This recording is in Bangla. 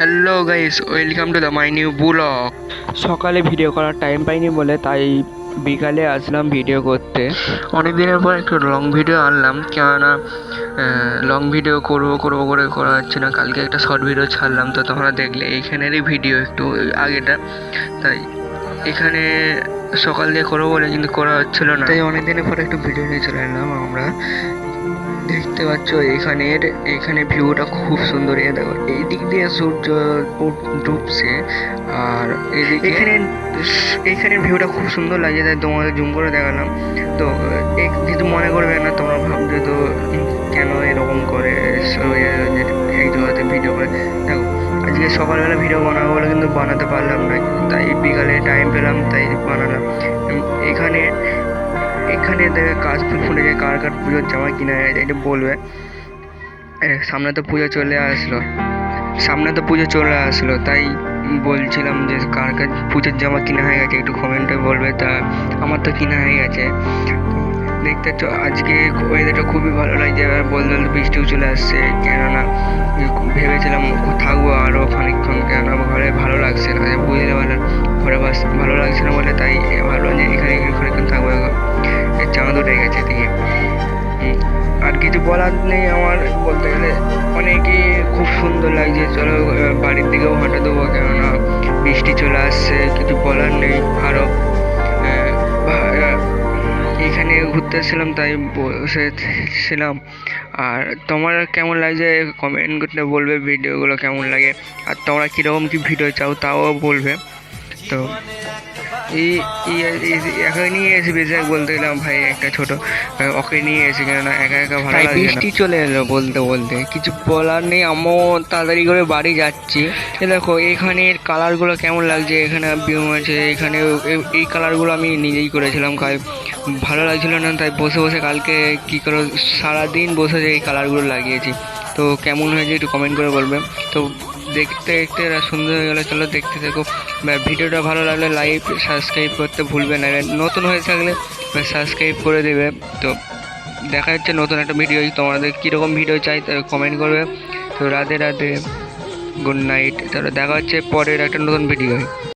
Hello guys welcome to the my new blog সকালে ভিডিও করার টাইম পাইনি বলে তাই বিকালে আসলাম ভিডিও করতে। অনেক দিনের পর একটু লং ভিডিও আনলাম কেননা লং ভিডিও করব করব করে করা হচ্ছে না। কালকে একটা শর্ট ভিডিও ছাড়লাম তো তোমরা দেখলে এইখানেরই ভিডিও একটু আগেটা। তাই এখানে সকাল দিয়ে করব বলে কিন্তু করা হচ্ছিল না। তাই অনেক দিনের পর একটু ভিডিও নিয়ে চলে এলাম আমরা। দেখতে পাচ্ছ এখানের এখানে ভিউটা খুব সুন্দর। এ দেখো এই দিক দিয়ে সূর্য ডুবছে আর এদিকে এখানে এখানে ভিউটা খুব সুন্দর লাগে তাই তোমাদের জুম করে দেখালাম। তো কিছু মনে করবে না তোমরা ভাববে তো কেন এরকম করে এক জায়গাতে ভিডিও করে। দেখো আজকে সকালবেলা ভিডিও বানাবো বলে কিন্তু বানাতে পারলাম না। এখানে কাজ ফুল ফুটেছে কার কার পুজোর জামা কিনা যায় এটা বলবে। সামনে তো পুজো চলে আসলো। সামনে তো পুজো চলে আসলো, তাই বলছিলাম যে কার কার পুজোর জামা কিনা হয়ে গেছে, একটু কমেন্টে বলবে, তা আমার তো কিনা হয়ে গেছে। দেখতে পাচ্ছ আজকে ওয়েদারটা খুবই ভালো লাগছে, এবার বলতে বলতে বৃষ্টিও চলে আসছে, কেননা ভেবেছিলাম থাকব আরও খানিকক্ষণ, কেননা ঘরে ভালো লাগছে না বুঝতে পারলাম ঘরে বাস ভালো লাগছে না বলে, তাই উঠে গেছে হুম, আর কিছু বলার নেই আমার বলতে গেলে। অনেকই খুব সুন্দর লাগছে। চলো বাড়ির দিকেও হাঁটা দেবো কেননা বৃষ্টি চলে আসছে কিছু বলার নেই। আরও এখানে ঘুরতে এসেছিলাম তাই বসেছিলাম আর তোমার কেমন লাগছে? কমেন্ট করতে বলবে ভিডিওগুলো কেমন লাগে? আর তোমরা কীরকম কী ভিডিও চাও তাও বলবে। তো একা নিয়ে এসে বেশি বলতে গেলাম ভাই একটা ছোট ওকে নিয়ে এসে কেননা একা একা ভালো লাগে বৃষ্টি চলে এলো বলতে বলতে। কিছু বলার নেই আমিও তাড়াতাড়ি করে বাড়ি যাচ্ছি। এ দেখো এখানের কালারগুলো কেমন লাগছে? এখানে বিউম আছে এখানে এই কালারগুলো আমি নিজেই করেছিলাম। কাল ভালো লাগছিল না তাই বসে বসে কালকে কী করে সারাদিন বসে যে এই কালারগুলো লাগিয়েছি। তো কেমন হয়েছে একটু কমেন্ট করে বলবে। তো দেখতে দেখতে এরা সুন্দর হয়ে গেলো। চলো দেখতে থাকো। ভিডিওটা ভালো লাগলে লাইক সাবস্ক্রাইব করতে ভুলবে না। নতুন হয়ে থাকলে সাবস্ক্রাইব করে দেবে। তো দেখা যাচ্ছে নতুন একটা ভিডিও তোমাদের কীরকম ভিডিও চাই কমেন্ট করবে। তো রাধে রাধে গুড নাইট তারপরে দেখা হচ্ছে পরের একটা নতুন ভিডিও